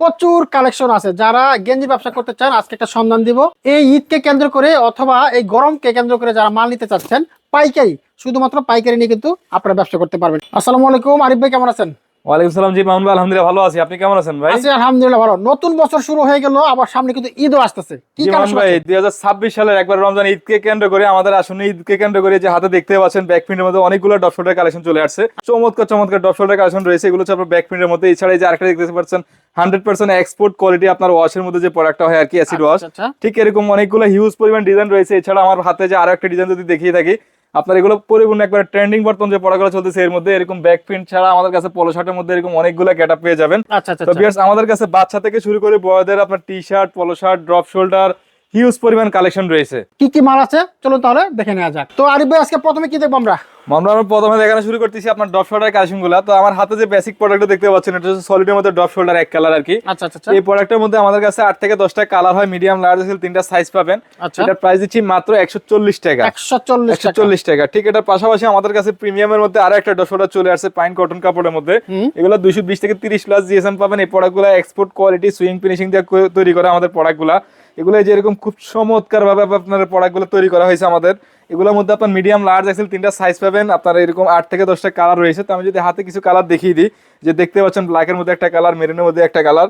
প্রচুর কালেকশন আছে। যারা গেঞ্জি ব্যবসা করতে চান, আজকে একটা সন্ধান দিব। এই ঈদকে কেন্দ্র করে অথবা এই গরমকে কেন্দ্র করে যারা মাল নিতে চাচ্ছেন, পাইকারি, শুধুমাত্র পাইকারি নিয়ে কিন্তু আপনারা ব্যবসা করতে পারবেন। আসসালামু আলাইকুম, আরিফ ভাই কেমন আছেন? ওয়ালাইকুম সালাম জি মামুন ভাই আলহামদুলিল্লাহ ভালো আছি। আপনি কেমন আছেন ভাই? আছি আলহামদুলিল্লাহ ভালো। নতুন বছর শুরু হয়ে গেল আবার সামনে কিন্তু ঈদও আসতেছে। কি কালেকশন ভাই দুই হাজার ছাব্বিশ সালের একবার রমজান ঈদকে কেন্দ্র করে আমাদের আসন্ন ঈদকে কেন্দ্র করে যে হাতে দেখতে পাচ্ছেন ব্যাক প্রিন্টের মধ্যে অনেকগুলো ডপ শোল্ডার কালেকশন চলে আসছে। চমৎকার চমৎকার ডপ শোল্ডার কালেকশন রয়েছে। এগুলো হচ্ছে আপনার ব্যাক প্রিন্টের মধ্যে। এছাড়া এই যে আরেকটা দেখতে পাচ্ছেন হান্ড্রেড পার্সেন্ট এক্সপোর্ট কোয়ালিটি আপনার ওয়াশের মধ্যে যে প্রোডাক্টটা হয় আর কি অ্যাসিড ওয়াশ আচ্ছা। ঠিক এরকম অনেকগুলো হিউজ পরিমাণ ডিজাইন রয়েছে। এছাড়া আমার হাতে যে আরও একটা ডিজাইন যদি দেখিয়ে থাকি আপনার এগুলো পরিপূর্ণ একবার ট্রেন্ডিং বর্তমান যে পড়াগুলো চলতেছে এর মধ্যে এরকম ব্যাক প্রিন্ট ছাড়া আমাদের কাছে পলো শার্টের মধ্যে এরকম অনেকগুলো ক্যাটা পেয়ে যাবেন। আচ্ছা আচ্ছা তো বিয়ার্স আমাদের কাছে বাচ্চা থেকে শুরু করে বড়দের আপনার T shirt polo shirt drop shoulder huge পরিমাণ কালেকশন রয়েছে। কি কি মাল আছে? চলো তাহলে দেখে নেওয়া যাক। তো আরিফ ভাই আজকে প্রথমে কি দেখব আমরা? আমরা প্রথমে দেখানো শুরু করতেছি আপনার ড্রপ শোল্ডার কালেকশনগুলো। তো আমার হাতে যে বেসিক প্রোডাক্ট দেখতে পাচ্ছেন এটা হচ্ছে সলিডের মধ্যে ড্রপ শোল্ডার এক কালার আর কি। আচ্ছা আচ্ছা আচ্ছা। এই প্রোডাক্টের মধ্যে আমাদের কাছে আট থেকে দশটা কালার হয় মিডিয়াম লার্জ স্কেল তিনটা সাইজ পাবেন। আচ্ছা। এটার প্রাইস দিচ্ছি মাত্র একশো চল্লিশ টাকা। একশো চল্লিশ একশো চল্লিশ টাকা। ঠিক এটার পাশাপাশি আমাদের কাছে প্রিমিয়ামের মধ্যে আরও একটা ড্রপ শোল্ডার চলে আসছে পাইন কটন কাপড়ের মধ্যে। এগুলো দুইশো বিশ থেকে তিরিশ প্লাস জিএসএম পাবেন। এই প্রোডাক্টগুলো এক্সপোর্ট কোয়ালিটি সুইং ফিনিশিং দিয়ে তৈরি করা আমাদের প্রোডাক্টগুলো এগুলো এই যে এরকম খুব চমৎকার ভাবে আপনার প্রোডাক্টগুলো তৈরি করা হয়েছে আমাদের। এগুলোর মধ্যে আপনার মিডিয়াম লার্জ এক্সেল তিনটা সাইজ পাবেন। আপনার এরকম আট থেকে দশটা কালার রয়েছে। তো আমি যদি হাতে কিছু কালার দেখিয়ে দিই যে দেখতে পাচ্ছেন ব্ল্যাকের মধ্যে একটা কালার মেরুনের মধ্যে একটা কালার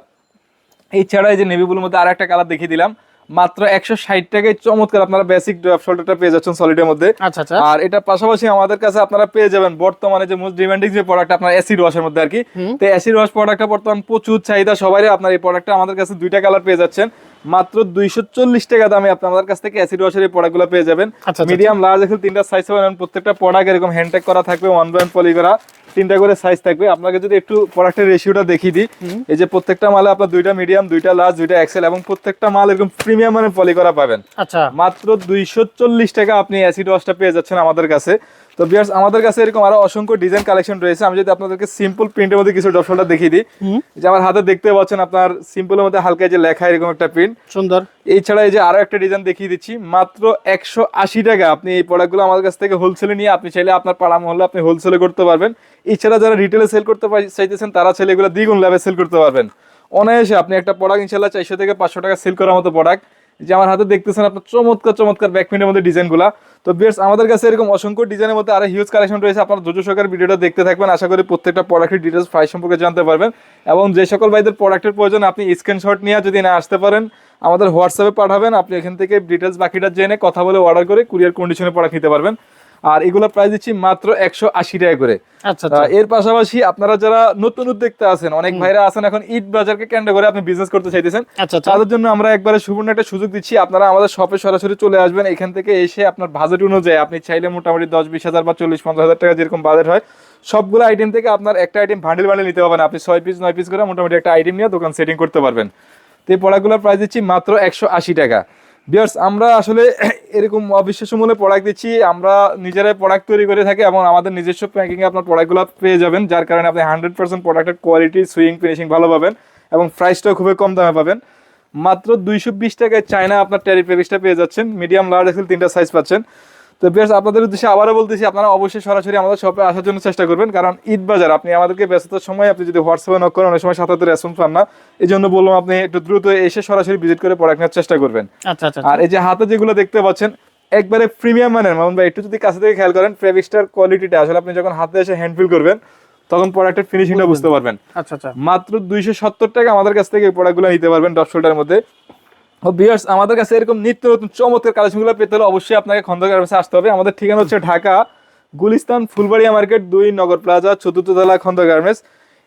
এছাড়া এই যে নেভি ব্লুর মধ্যে আর একটা কালার দেখিয়ে দিলাম। মাত্র একশো ষাট টাকায় চমৎকার আপনারা বেসিক শোল্ডারটা পেয়ে যাচ্ছেন সলিডের মধ্যে। আচ্ছা আচ্ছা। আর এটা পাশাপাশি আমাদের কাছে আপনারা পেয়ে যাবেন বর্তমানে যে মোস্ট ডিমান্ডিং যে প্রোডাক্ট আপনার অ্যাসিড ওয়াশের মধ্যে আর কি। তো অ্যাসিড ওয়াশ প্রোডাক্টটা বর্তমান প্রচুর চাহিদা। সবাই আপনার এই প্রোডাক্টটা আমাদের কাছে দুইটা কালার পেয়ে যাচ্ছেন। মাত্র দুইশো চল্লিশ টাকা দামে আপনি আমাদের কাছ থেকে অ্যাসিড ওয়াশের এই প্রোডাক্টগুলো পেয়ে যাবেন। মিডিয়াম লার্জ এখন তিনটা সাইজ পাবেন এবং প্রত্যেকটা প্রোডাক্ট এরকম হ্যান্ডটেক করা থাকবে ওয়ান বাই পলি করা তিনটা করে সাইজ থাকবে। আপনাকে যদি একটু প্রোডাক্টের রেশিওটা দেখিয়ে দিই এই যে প্রত্যেকটা মালে আপনার দুইটা মিডিয়াম দুইটা লার্জ দুইটা এক্সেল এবং প্রত্যেকটা মাল এরকম প্রিমিয়াম মানে পলি করা পাবেন। আচ্ছা। মাত্র দুইশো চল্লিশ টাকা আপনি অ্যাসিড ওয়াশটা পেয়ে যাচ্ছেন আমাদের কাছে। তো বিয়ার্স আমাদের কাছে এরকম আরও অসংখ্য ডিজাইন কালেকশন রয়েছে। আমি যদি আপনাদেরকে সিম্পল প্রিন্টের মধ্যে কিছু ডপশনটা দেখিয়ে দিই যে আমার হাতে দেখতে পাচ্ছেন আপনার সিম্পলের মধ্যে হালকা যে লেখা এরকম একটা প্রিন্ট সুন্দর। এছাড়া এই যে আরও একটা ডিজাইন দেখিয়ে দিচ্ছি, মাত্র একশো আশি টাকা। আপনি এই প্রোডাক্টগুলো আমার কাছ থেকে হোলসেলে নিয়ে আপনি চাইলে আপনার পাড়া মহলে আপনি হোলসেলে করতে পারবেন। এছাড়া যারা রিটেলে সেল করতে চাইতেছেন, তারা চাইলে এগুলো দ্বিগুণ লাভে সেল করতে পারবেন। অনায়াসে আপনি একটা প্রোডাক্ট ইনশাল্লাহ চারশো থেকে পাঁচশো টাকা সেল করার মতো প্রোডাক্ট যে আমার হাতে দেখতেছেন আপনার চমৎকার চমৎকার ব্যাকপ্রিন্টের মধ্যে ডিজাইনগুলো। তো বেশ আমাদের কাছে এরকম অসংখ্য ডিজাইনের মধ্যে আরও হিউজ কালেকশন রয়েছে। আপনার ধৈর্য সরকার ভিডিওটা দেখতে থাকবেন। আশা করি প্রত্যেকটা প্রোডাক্টের ডিটেলস প্রাইস সম্পর্কে জানতে পারবেন। এবং যে সকল ভাইদের প্রোডাক্টের প্রয়োজন, আপনি স্ক্রিনশট নিয়ে যদি না আসতে পারেন, আমাদের হোয়াটসঅ্যাপে পাঠাবেন। আপনি এখান থেকে ডিটেলস বাকিটা জেনে কথা বলে অর্ডার করে কুরিয়ার কন্ডিশনে প্রোডাক্ট নিতে পারবেন। আর এগুলো প্রাইস দিচ্ছি মাত্র একশো আশি টাকা করে। আচ্ছা আচ্ছা। এর পাশাপাশি আপনারা যারা নতুন উদ্যোক্তা আছেন অনেক ভাইরা আছেন এখন ঈদ বাজারকে কেন্দ্র করে আপনি বিজনেস করতে চাইতেছেন। আচ্ছা তাদের জন্য আমরা একবারে সুবর্ণ একটা সুযোগ দিচ্ছি। আপনারা আমাদের শপে সরাসরি চলে আসবেন। এখান থেকে এসে আপনার বাজেট অনুযায়ী আপনি চাইলে মোটামুটি দশ বিশ হাজার বা চল্লিশ পঞ্চাশ হাজার টাকা যেরকম বাজেট হয় সবগুলো আইটেম থেকে আপনার একটা আইটেম ভান্ডেল ভান্ডেল নিতে পারবেন। আপনি ছয় পিস নয় পিস করে মোটামুটি একটা আইটেম নিয়ে দোকান সেটিং করতে পারবেন। তো এই পড়াগুলোর প্রাইস দিচ্ছি মাত্র একশো আশি টাকা। বিয়ার্স আমরা আসলে এরকম অবিশ্বাস্য মূল্যে প্রোডাক্ট দিচ্ছি। আমরা নিজেরাই প্রোডাক্ট তৈরি করে থাকি এবং আমাদের নিজস্ব প্যাকিং এ আপনার প্রোডাক্টগুলো পেয়ে যাবেন, যার কারণে আপনি হান্ড্রেড পার্সেন্ট প্রোডাক্টের কোয়ালিটি সুইং ফিনিশিং ভালো পাবেন এবং প্রাইসটাও খুবই কম দামে পাবেন। মাত্র দুইশো বিশ টাকায় চায়না আপনার ট্যারিফ প্যাকেজটা পেয়ে যাচ্ছেন। মিডিয়াম লার্জ এক্সেল তিনটা সাইজ পাচ্ছেন। তো বেশ আপনাদের উদ্দেশ্যে আবারও বলতেছি আপনারা অবশ্যই সরাসরি আমাদের শপে আসার জন্য চেষ্টা করবেন কারণ ঈদ বাজার আপনি আমাদেরকে ব্যস্ততার সময় আপনি যদি হোয়াটসঅ্যাপে নক করেন অনেক সময় সাথে রেসপন্স পান না। এই জন্য বললাম আপনি একটু দ্রুত এসে সরাসরি ভিজিট করে প্রোডাক্ট নেওয়ার চেষ্টা করবেন। আচ্ছা আচ্ছা আর এই যে হাতে যেগুলো দেখতে পাচ্ছেন একবারে প্রিমিয়াম মানের মামুন ভাই একটু যদি কাছে থেকে খেয়াল করেন ফেভিক্সটার কোয়ালিটিটা আসলে আপনি যখন হাতে এসে হ্যান্ড ফিল করবেন তখন প্রোডাক্টের ফিনিশিংটা বুঝতে পারবেন। আচ্ছা আচ্ছা। মাত্র দুইশো সত্তর টাকা আমাদের কাছ থেকে প্রোডাক্টগুলো নিতে পারবেন ডপ শোল্ডারের মধ্যে। ও বিয়ার্স আমাদের কাছে এরকম নিত্য নতুন চমৎকার কালেকশনগুলো পেতে হলে অবশ্যই আপনাকে খন্দকার কাছে আসতে হবে। আমাদের ঠিকানা হচ্ছে ঢাকা, গুলিস্তান, ফুলবাড়িয়া মার্কেট দুই, নগর প্লাজা, চতুর্থ তলা খন্দ গার্মেন্টস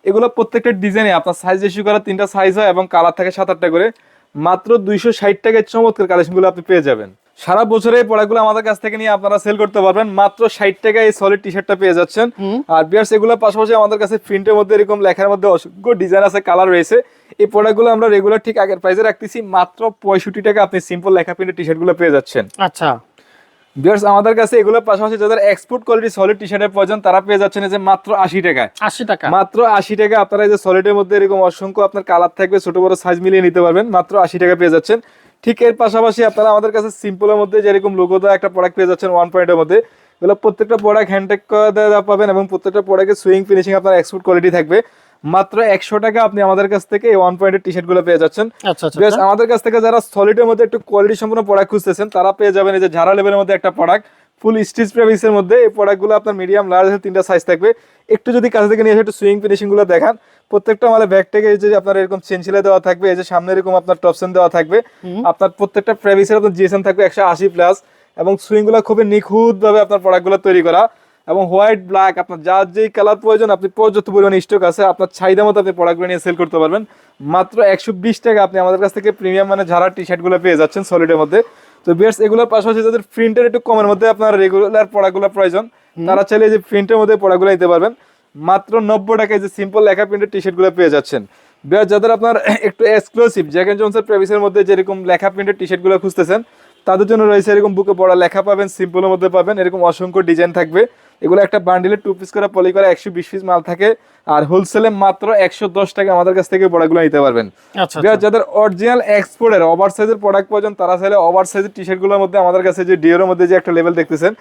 এগুলো প্রত্যেকটা ডিজাইনে আপনার সাইজ ইস্যু করা তিনটা সাইজ হয় এবং কালার থাকে সাত আটটা করে। মাত্র দুইশো ষাট টাকায় চমৎকার কালেকশনগুলো আপনি পেয়ে যাবেন। সারা বছরে এই প্রোডাক্টগুলো আমাদের কাছ থেকে নিয়ে আপনারা সেল করতে পারবেন। মাত্র ষাট টাকায় এই সলিড টি শার্টটা পেয়ে যাচ্ছেন। আর বিয়ার্স এগুলোর পাশাপাশি আমাদের কাছে প্রিন্টের মধ্যে এরকম লেখার মধ্যে অসংখ্য ডিজাইন আছে কালার রয়েছে। এই প্রোডাক্টগুলো আমরা রেগুলার ঠিক আগের প্রাইসে রাখতেছি। মাত্র পঁয়ষট্টি টাকা আপনি সিম্পল লেখা প্রিন্টের টি শার্টগুলো পেয়ে যাচ্ছেন। আচ্ছা। বিয়ার্স আমাদের কাছে এগুলোর পাশাপাশি যাদের এক্সপোর্ট কোয়ালিটি সলিড টি শার্টের প্রয়োজন তারা পেয়ে যাচ্ছেন যে মাত্র আশি টাকায়। আশি টাকা। মাত্র আশি টাকা আপনারা এই যে সলিডের মধ্যে এরকম অসংখ্য আপনার কালার থাকবে ছোট বড় সাইজ মিলিয়ে নিতে পারবেন। মাত্র আশি টাকা পেয়ে যাচ্ছেন। ঠিক এর পাশাপাশি আপনারা আমাদের কাছে সিম্পলের মধ্যে যেরকম লোগো দেওয়া একটা প্রোডাক্ট পেয়ে যাচ্ছেন ওয়ান পয়েন্টের মধ্যে এগুলো প্রত্যেকটা প্রোডাক্ট হ্যান্ডটেক দেওয়া পাবেন এবং প্রত্যেকটা প্রোডাক্টের সুইং ফিনিশিং আপনার এক্সপোর্ট কোয়ালিটি থাকবে। মাত্র একশো টাকা আপনি আমাদের কাছ থেকে ওয়ান পয়েন্টের টি শার্টগুলো পেয়ে যাচ্ছেন। আচ্ছা আচ্ছা আমাদের কাছ থেকে যারা সলিডের মধ্যে একটু কোয়ালিটি সম্পূর্ণ প্রোডাক্ট খুঁজতেছেন তারা পেয়ে যাবেন এই যে ঝাড়া লেভেলের মধ্যে একটা প্রোডাক্ট ফুল স্টিচ প্রেমিক্সের মধ্যে এই প্রোডাক্টগুলো আপনার মিডিয়াম লার্জ তিনটা সাইজ থাকবে। একটু যদি কাছে থেকে নিয়ে এসে একটু সুইং ফিনিশিংগুলো দেখান প্রত্যেকটা মালে ব্যাগ থেকে এই যে আপনার এরকম চেন ছিলে দেওয়া থাকবে এই যে সামনে এরকম আপনার টপসেন দেওয়া থাকবে আপনার প্রত্যেকটা প্রেমিক্সের আপনার জিএসএম থাকবে একশো আশি প্লাস এবং সুইংগুলো খুবই নিখুঁত ভাবে আপনার প্রোডাক্টগুলো তৈরি করা এবং হোয়াইট ব্ল্যাক আপনার যার যেই কালার প্রয়োজন আপনি পর্যাপ্ত পরিমাণে স্টক আছে আপনার চাহিদা মতো আপনি প্রোডাক্টগুলো নিয়ে সেল করতে পারবেন। মাত্র একশো বিশ টাকা আপনি আমাদের কাছ থেকে প্রিমিয়াম মানে ঝাড়া টি শার্টগুলো পেয়ে যাচ্ছেন সলিডের মধ্যে। তো বিয়ার্স এগুলোর পাশাপাশি যাদের প্রিন্টের একটু কমের মধ্যে আপনার রেগুলার প্রোডাক্টগুলো প্রয়োজন তারা চাইলে যে প্রিন্টের মধ্যে প্রোডাক্টগুলো নিতে পারবেন। মাত্র নব্বই টাকায় যে সিম্পল লেখা প্রিন্টের টি শার্টগুলো পেয়ে যাচ্ছেন। যাদের আপনার একটু এক্সক্লুসিভ জ্যাক এন্ড জনসের প্রেভিসের মধ্যে যেরকম লেখা প্রিন্টের টি শার্টগুলো খুঁজতেছেন তাদের জন্য রয়েছে এরকম বুকে পড়া লেখা পাবেন সিম্পলের মধ্যে পাবেন এরকম অসংখ্য ডিজাইন থাকবে। এগুলো একটা বান্ডিলে টু পিস করে পলি করে একশো বিশ পিস মাল থাকে আর হোলসেলে মাত্র একশো দশ টাকা আমাদের কাছ থেকে প্রোডাক্টগুলো নিতে পারবেন। আচ্ছা যাদের অরিজিনাল এক্সপোর্টের ওভার সাইজের প্রোডাক্ট প্রয়োজন তারা চাইলে ওভার সাইজের টি শার্টগুলোর মধ্যে আমাদের কাছে যে ডিওর মধ্যে যে একটা লেভেল দেখতেছেন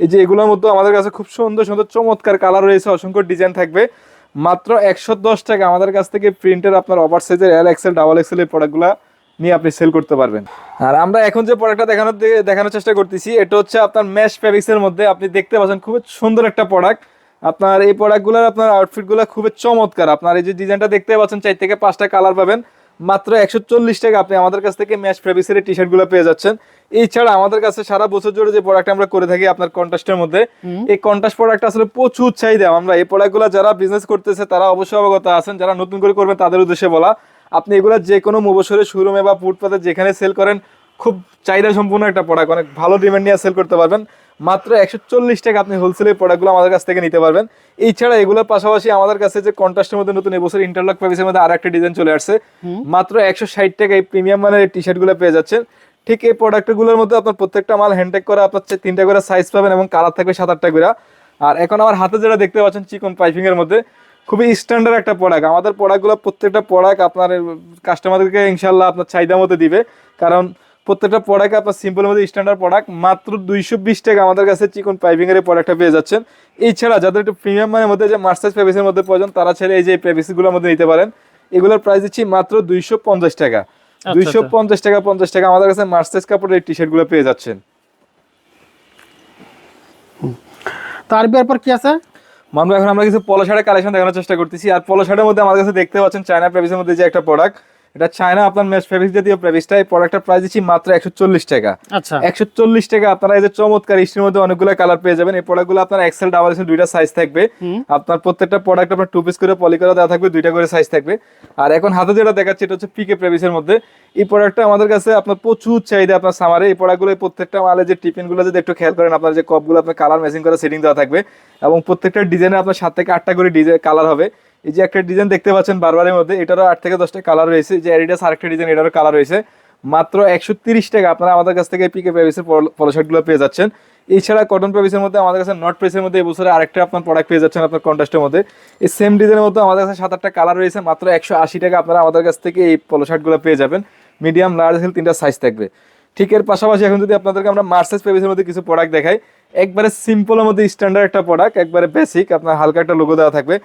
এই যে এগুলোর মধ্যে আমাদের কাছে খুব সুন্দর সুন্দর চমৎকার কালার রয়েছে, অসংখ্য ডিজাইন থাকবে। মাত্র একশো দশ টাকা আমাদের কাছ থেকে প্রিন্টের আপনার ওভার সাইজের এল এক্সেল ডাবল এক্সেল এই প্রোডাক্টগুলো নিয়ে আপনি সেল করতে পারবেন। আর আমরা এখন যে প্রোডাক্টটা দেখানোর দেখানোর চেষ্টা করতেছি, এটা হচ্ছে আপনার ম্যাশ ফেব্রিক্সের মধ্যে আপনি দেখতে পাচ্ছেন খুব সুন্দর একটা প্রোডাক্ট আপনার এই প্রোডাক্টগুলোর আপনার আউটফিটগুলো খুবই চমৎকার। আপনার এই যে ডিজাইনটা দেখতে পাচ্ছেন, চার থেকে পাঁচটা কালার পাবেন। মাত্র একশো চল্লিশ টাকা আপনি আমাদের কাছ থেকে ম্যাশ ফেব্রিক্সের টি শার্টগুলো পেয়ে যাচ্ছেন। এছাড়া আমাদের কাছে সারা বছর জুড়ে যে প্রোডাক্ট আমরা করে থাকি আপনার কন্ট্রাস্টের মধ্যে এই কন্ট্রাস্ট প্রোডাক্ট আসলে প্রচুর চাহিদা। আমরা এই প্রোডাক্টগুলো যারা বিজনেস করতেছে তারা অবশ্যই অবগত আছেন। যারা নতুন করে করবেন তাদের উদ্দেশ্যে বলা আপনি এগুলো যে কোনো মুবসরের শোরুমে বা ফুটপাতে যেখানে সেল করেন খুব চাহিদা সম্পূর্ণ একটা প্রোডাক্ট অনেক ভালো ডিমান্ড নিয়ে সেল করতে পারবেন। মাত্র একশো চল্লিশ টাকা আপনি হোলসেলের প্রোডাক্টগুলো আমাদের কাছ থেকে নিতে পারবেন। এছাড়া এগুলোর পাশাপাশি আমাদের কাছে যে কন্ট্রাস্টের মধ্যে নতুন এবছর ইন্টারলক প্যাভিসের মধ্যে আর একটা ডিজাইন চলে আসছে। মাত্র একশো ষাট টাকা এই প্রিমিয়াম মানের টি শার্টগুলো পেয়ে যাচ্ছেন। ঠিক এই প্রোডাক্টগুলোর মধ্যে আপনার প্রত্যেকটা মাল হ্যান্ডটেক করা আপনার তিনটা করে সাইজ পাবেন এবং কালার থাকবে সাত আটটা করে। আর এখন আমার হাতে যেটা দেখতে পাচ্ছেন চিকন পাইপিং এর মধ্যে খুবই স্ট্যান্ডার্ড একটা প্রোডাক্ট আমাদের প্রোডাক্টগুলো প্রত্যেকটা প্রোডাক্ট আপনার কাস্টমারকে ইনশাল্লাহ আপনার চাহিদা মতো দিবে। কারণ প্রত্যেকটা প্রোডাক্ট আপনার সিম্পলের মধ্যে স্ট্যান্ডার্ড প্রোডাক্ট মাত্র দুইশো বিশ টাকা আমাদের কাছে চিকন পাইপিং এর প্রোডাক্টটা পেয়ে যাচ্ছেন। এছাড়া যাদের একটু প্রিমিয়াম মানের মধ্যে যে মার্সাইজ পেভিসের মধ্যে প্রয়োজন তারা ছেড়ে এই যে পেভিসগুলোর মধ্যে নিতে পারেন। এগুলোর প্রাইস দিচ্ছি মাত্র দুইশো পঞ্চাশ টাকা। দুইশো পঞ্চাশ টাকা পঞ্চাশ টাকা আমাদের কাছে মার্সাইজ কাপড়ের টি শার্টগুলো পেয়ে যাচ্ছেন। তার পর কি আছে? মানব এখন আমরা কিছু পলো শার্টের কালেকশন দেখানোর চেষ্টা করতেছি। আর পলো শার্টের মধ্যে আমাদের কাছে দেখতে পাচ্ছেন চায়না প্রেভিসের মধ্যে যে একটা প্রোডাক্ট এটা চায়না আপনার মেশ ফেব্রিক জাতীয় প্রেভিসটা এই প্রোডাক্টের প্রাইস দিচ্ছি মাত্র একশো চল্লিশ টাকা। আচ্ছা। একশো চল্লিশ টাকা আপনারা এই যে চমৎকার স্টির মধ্যে অনেকগুলো কালার পেয়ে যাবেন। এই প্রোডাক্টগুলো আপনার এক্সেল ডাবল এক্সেল দুইটা সাইজ থাকবে। আপনার প্রত্যেকটা প্রোডাক্ট আপনার টু পিস করে পলি করে দেওয়া থাকবে দুইটা করে সাইজ থাকবে। আর এখন হাতে যেটা দেখাচ্ছি এটা হচ্ছে পিকে প্রেভিসের মধ্যে। এই প্রোডাক্টটা আমাদের কাছে আপনার প্রচুর চাহিদা আপনার সামারে এই প্রোডাক্টগুলো প্রত্যেকটা মালে যে টিফিনগুলো যদি একটু খেয়াল করেন আপনার যে কপগুলো আপনার কালার ম্যাচিং করে সেটিং দেওয়া থাকবে। এবং প্রত্যেকটা ডিজাইনে আপনার সাত থেকে আটটা করে ডিজাইন কালার হবে। এই যে একটা ডিজাইন দেখতে পাচ্ছেন বারবারের মধ্যে, এটারও আট থেকে দশটা কালার রয়েছে। যে অ্যাডিডাস আরেকটা ডিজাইন এটারও কালার রয়েছে। মাত্র একশো তিরিশ টাকা আপনারা আমাদের কাছ থেকে পিকে প্রেভিসের পলো শার্টগুলো পেয়ে যাচ্ছেন। এছাড়া কটন প্রেভিসের মধ্যে আমাদের কাছে নট প্রেসের মধ্যে এবছরে আরেকটা আপনার প্রোডাক্ট পেয়ে যাচ্ছেন আপনার কন্ট্রাস্টের মধ্যে। এই সেম ডিজাইনের মধ্যে আমাদের কাছে সাত, আটটা কালার রয়েছে, মাত্র একশো আশি টাকা আপনারা আমাদের কাছ থেকে এই পলো শার্টগুলো পেয়ে যাবেন। মিডিয়াম লার্জ হেল তিনটা সাইজ থাকবে। ঠিক এর পাশাপাশি এখন যদি আপনাদেরকে আমরা মার্সেস প্রেভিসের মধ্যে কিছু প্রোডাক্ট দেখাই, একবারে সিম্পলের মধ্যে স্ট্যান্ডার্ড একটা প্রোডাক্ট একবারে বেসিক আপনার হালকা একটা লোগো দেওয়া থাকবে।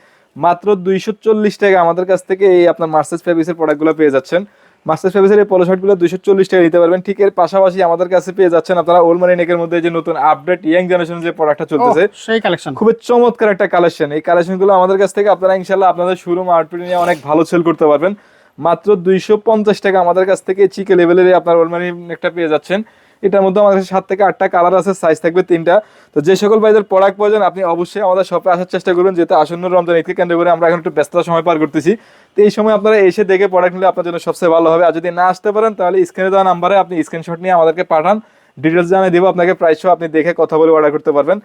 মাত্র দুইশো চল্লিশ টাকা আমাদের কাছ থেকে এই আপনার মার্সেস ফেব্রিক্সের প্রোডাক্টগুলো পেয়ে যাচ্ছেন। মার্সেস ফেব্রিক্সের এই পলো শার্টগুলো দুইশো চল্লিশ টাকা নিতে পারবেন। ঠিক এর পাশাপাশি আমাদের কাছে পেয়ে যাচ্ছেন আপনারা ওল্ড মানি নেকের মধ্যে যে নতুন আপডেট ইয়াং জেনারেশন যে প্রোডাক্টটা চলতেছে সেই কালেকশন খুবই চমৎকার একটা কালেকশন এই কালেকশনগুলো আমাদের কাছ থেকে আপনারা ইনশাল্লাহ আপনাদের শোরুম আউটফিট নিয়ে অনেক ভালো সেল করতে পারবেন। মাত্র দুইশো পঞ্চাশ টাকা আমাদের কাছ থেকে চিকে লেভেলের আপনার ওলমানি একটা পেয়ে যাচ্ছেন। এটার মধ্যে আমাদের সাত থেকে আটটা কালার আছে সাইজ থাকবে তিনটা। তো যে সকল ভাইদের প্রোডাক্ট প্রয়োজন, আপনি অবশ্যই আমাদের শপে আসার চেষ্টা করুন, যেহেতু আসন্ন রমজান ঈদকে কেন্দ্র করে আমরা এখন একটু ব্যস্ততা সময় পার করতেছি। তো এই সময় আপনারা এসে দেখে প্রোডাক্ট নিলে আপনার জন্য সবচেয়ে ভালো হবে। আর যদি না আসতে পারেন, তাহলে স্ক্রিনে দেওয়া নাম্বারে আপনি স্ক্রিনশট নিয়ে আমাদেরকে পাঠান। ডিটেলস জানিয়ে দেবো, আপনাকে প্রাইস আপনি দেখে কথা বলে অর্ডার করতে পারবেন।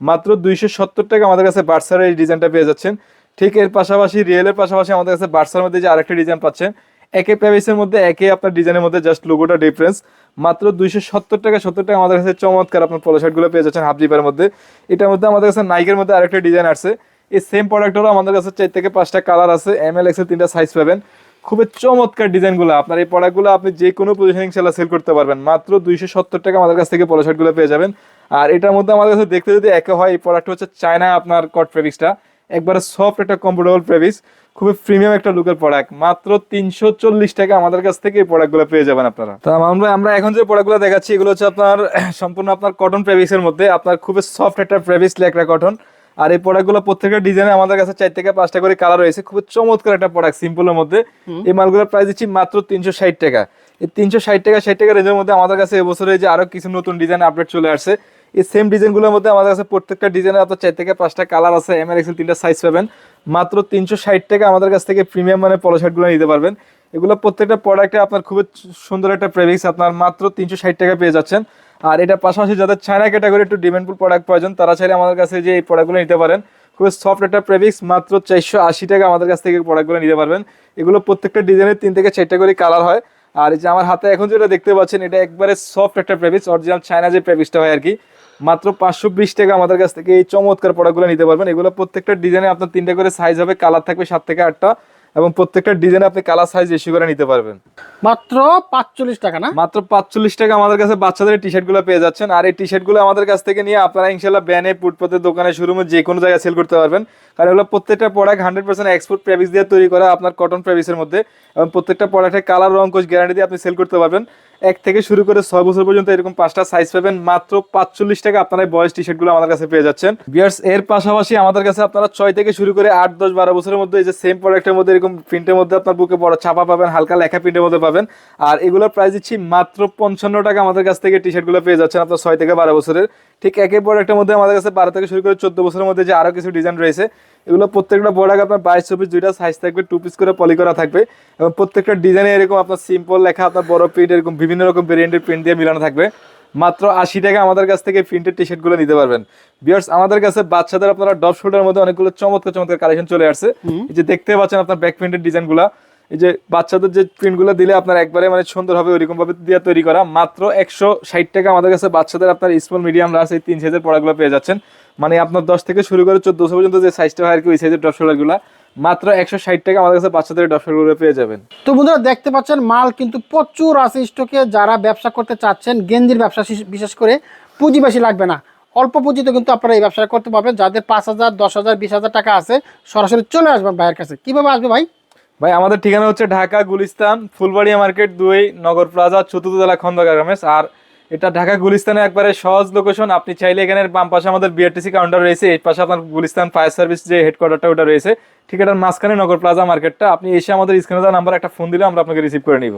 মাত্র দুইশো সত্তর টাকা আমাদের কাছে বার্সার এই ডিজাইনটা পেয়ে যাচ্ছেন। ঠিক এর পাশাপাশি রিয়েলের পাশাপাশি আমাদের কাছে বার্সার মধ্যে যে আরেকটা ডিজাইন পাচ্ছেন একে প্যাভিসের মধ্যে, একে আপনার ডিজাইনের মধ্যে জাস্ট লোগোটা ডিফারেন্স মাত্র দুইশো সত্তর টাকা সত্তর টাকা আমাদের কাছে চমৎকার আপনার পলো শার্টগুলো পেয়ে যাচ্ছেন হাফ জিপার মধ্যে। এটার মধ্যে আমাদের কাছে নাইকের মধ্যে আরেকটা ডিজাইন আসছে। এই সেম প্রোডাক্টেরও আমাদের কাছে চার থেকে পাঁচটা কালার আছে। এম এল এক্সেল তিনটা সাইজ পাবেন। খুবই চমৎকার ডিজাইনগুলো। আপনার এই প্রোডাক্টগুলো আপনি যে কোনো পজিশনিং সেলা সেল করতে পারবেন। মাত্র দুইশো সত্তর টাকা আমাদের কাছ থেকে পলো শার্টগুলো পেয়ে যাবেন। আর এটার মধ্যে আমাদের কাছে দেখতে যদি একে হয়, এই প্রোডাক্ট হচ্ছে চায়না আপনার কট ফেব্রিক্সটা একবারে সফট একটা কমফোর্টেবল ফেব্রিক্স খুবই প্রিমিয়াম একটা লুকের প্রোডাক্ট মাত্র তিনশো চল্লিশ টাকা আমাদের কাছ থেকে এই প্রোডাক্টগুলো পেয়ে যাবেন আপনারা। তো আমরা আমরা এখন যে প্রোডাক্টগুলো দেখাচ্ছি এগুলো হচ্ছে আপনার সম্পূর্ণ আপনার কটন ফেব্রিক্সের মধ্যে। আপনার খুবই সফট একটা ফেব্রিক্স লেকরা কটন আর এই প্রোডাক্টগুলো প্রত্যেকটা ডিজাইনে আমাদের কাছে চার থেকে পাঁচটা করে কালার রয়েছে। খুবই চমৎকার একটা প্রোডাক্ট সিম্পলের মধ্যে। এই মালগুলোর প্রাইস দিচ্ছি মাত্র তিনশো ষাট টাকা। এই তিনশো ষাট টাকা ষাট টাকা রেঞ্জের মধ্যে আমাদের কাছে এবছরে যে আরও কিছু নতুন ডিজাইন আপডেট চলে আসছে এই সেম ডিজাইনগুলোর মধ্যে আমাদের কাছে প্রত্যেকটা ডিজাইনের আপনার চার থেকে পাঁচটা কালার আছে এম আর এক্সেল তিনটা সাইজ পাবেন। মাত্র তিনশো ষাট টাকা আমাদের কাছ থেকে প্রিমিয়াম মানে পলো শার্টগুলো নিতে পারবেন। এগুলো প্রত্যেকটা প্রোডাক্টে আপনার খুবই সুন্দর একটা প্রেভিক্স আপনার মাত্র তিনশো ষাট টাকা পেয়ে যাচ্ছেন। আর এটার পাশাপাশি যাদের চায়না ক্যাটাগরি একটু ডিমান্ডফুল প্রোডাক্ট প্রয়োজন, তারা চাইলে আমাদের কাছে যে এই প্রোডাক্টগুলো নিতে পারেন, খুবই সফট একটা প্রেভিক্স মাত্র চারশো আশি টাকা আমাদের কাছ থেকে প্রোডাক্টগুলো নিতে পারবেন। এগুলো প্রত্যেকটা ডিজাইনের তিন থেকে চারটা করে কালার হয়। আর যে আমার হাতে এখন যেটা দেখতে পাচ্ছেন, এটা একবারে সফট একটা প্রেভিক্স অরিজিনাল চায়না যে প্রেভিক্সটা হয় আর কি মাত্র পাঁচশো বিশ টাকা আমাদের কাছ থেকে এই চমৎকার প্রোডাক্টগুলো নিতে পারবেন। এগুলো প্রত্যেকটা ডিজাইনে আপনার তিনটা করে সাইজ হবে কালার থাকবে সাত থেকে আটটা এবং প্রত্যেকটা ডিজাইনে আপনি কালার সাইজ বেশি করে নিতে পারবেন। মাত্র পাঁচচল্লিশ টাকা না? মাত্র পাঁচচল্লিশ টাকা আমাদের কাছে বাচ্চাদের টি শার্টগুলো পেয়ে যাচ্ছেন। আর এই টি শার্টগুলো আমাদের কাছ থেকে নিয়ে আপনারা ইনশাল্লাহ ব্যানে ফুটপাতের দোকানে শোরুমে যে কোনো জায়গায় সেল করতে পারবেন। কারণ এগুলো প্রত্যেকটা প্রোডাক্ট হান্ড্রেড পার্সেন্ট এক্সপোর্ট প্রেভিক্স দিয়ে তৈরি করা আপনার কটন প্রেভিক্সের মধ্যে এবং প্রত্যেকটা প্রোডাক্টের কালার রং কোচ গ্যারান্টি দিয়ে আপনি সেল করতে পারবেন। এক থেকে শুরু করে ছয় বছর পর্যন্ত এরকম পাঁচটা সাইজ পাবেন। মাত্র পাঁচচল্লিশ টাকা আপনারা বয়স টি শার্টগুলো আমাদের কাছে পেয়ে যাচ্ছেন। বিয়ার্স এর পাশাপাশি আমাদের কাছে আপনারা ছয় থেকে শুরু করে আট, দশ, বারো বছরের মধ্যে এই যে সেম প্রোডাক্টের মধ্যে এরকম প্রিন্টের মধ্যে আপনার বুকে বড় ছাপা পাবেন, হালকা লেখা প্রিন্টের মধ্যে পাবেন। আর এগুলোর প্রাইস দিচ্ছি মাত্র পঞ্চান্ন টাকা আমাদের কাছ থেকে টি শার্টগুলো পেয়ে যাচ্ছেন আপনার ছয় থেকে বারো বছরের। ঠিক একই প্রোডাক্টের মধ্যে আমাদের কাছে বারো থেকে শুরু করে চোদ্দ বছরের মধ্যে যে আরও কিছু ডিজাইন রয়েছে এগুলো প্রত্যেকটা প্রোডাক্ট আপনার বাইশ চব্বিশ দুইটা সাইজ থাকবে টু পিস করে পলি করা থাকবে এবং প্রত্যেকটা ডিজাইনে এরকম আপনার সিম্পল লেখা আপনার বড় প্রিন্ট এরকম বিভিন্ন রকম ভেরিয়েন্টের প্রিন্ট দিয়ে মিলানো থাকবে। মাত্র আশি টাকা আমাদের কাছ থেকে প্রিন্টেড টি শার্টগুলো নিতে পারবেন। বিয়ার্স আমাদের কাছে বাচ্চাদের আপনারা ডপ শোল্ডারের মধ্যে অনেকগুলো চমৎকার চমৎকার কালেকশন চলে আসছে। যে দেখতে পাচ্ছেন আপনার ব্যাক প্রিন্টের ডিজাইনগুলো এই যে বাচ্চাদের যে প্রিন্টগুলো দিলে আপনার একবারে মানে সুন্দর হবে ওইরকম ভাবে দিয়ে তৈরি করা, মাত্র একশো ষাট টাকা আমাদের কাছে বাচ্চাদের আপনার স্মল মিডিয়াম রাস এই তিন সাইজের পড়াগুলো পেয়ে যাচ্ছেন। মানে আপনার দশ থেকে শুরু করে চোদ্দ পর্যন্ত যে সাইজটা হয় আর কি, ওই সাইজের ডপ শোল্ডারগুলো মাত্র একশো ষাট টাকা আমাদের কাছে বাচ্চাদের ডপ শোল্ডারগুলো পেয়ে যাবেন। তো বন্ধুরা, দেখতে পাচ্ছেন মাল কিন্তু প্রচুর আছে স্টকে যারা ব্যবসা করতে চাচ্ছেন, গেঞ্জির ব্যবসা বিশেষ করে পুঁজি বেশি লাগবে না। অল্প পুঁজিতে কিন্তু আপনারা এই ব্যবসা করতে পারবেন। যাদের পাঁচ হাজার, দশ হাজার, বিশ হাজার টাকা আছে, সরাসরি চলে আসবেন ভাইয়ের কাছে। কীভাবে আসবে ভাই? ভাই আমাদের ঠিকানা হচ্ছে ঢাকা গুলিস্তান ফুলবাড়িয়া মার্কেট দুই নগর প্লাজা চতুর্থ তলা খন্দকার গার্মেন্টস আর এটা ঢাকা গুলিস্তানে একবারে সহজ লোকেশন আপনি চাইলে এখানে বাম পাশে আমাদের বিআরটিসি কাউন্টার রয়েছে এই পাশে আপনার গুলিস্তান ফায়ার সার্ভিস যে হেডকোয়ার্টারটা ওটা রয়েছে। ঠিক এটার মাঝখানে নগর প্লাজা মার্কেটটা। আপনি এসে আমাদের স্ক্রিনে দেওয়া নাম্বার একটা ফোন দিলে আমরা আপনাকে রিসিভ করে নিব।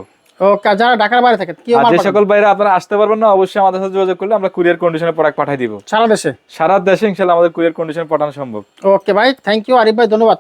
যারা ঢাকার বাইরে থাকেন যে সকল বাইরে আপনারা আসতে পারবেন না অবশ্যই আমাদের সাথে যোগাযোগ করলে আমরা কুরিয়ার কন্ডিশনে প্রোডাক্ট পাঠিয়ে দিব। সারা দেশে? সারা দেশে ইনশাল্লাহ আমাদের কুরিয়ার কন্ডিশনে পাঠানো সম্ভব। ওকে ভাই থ্যাংক ইউ আরিফ ভাই ধন্যবাদ।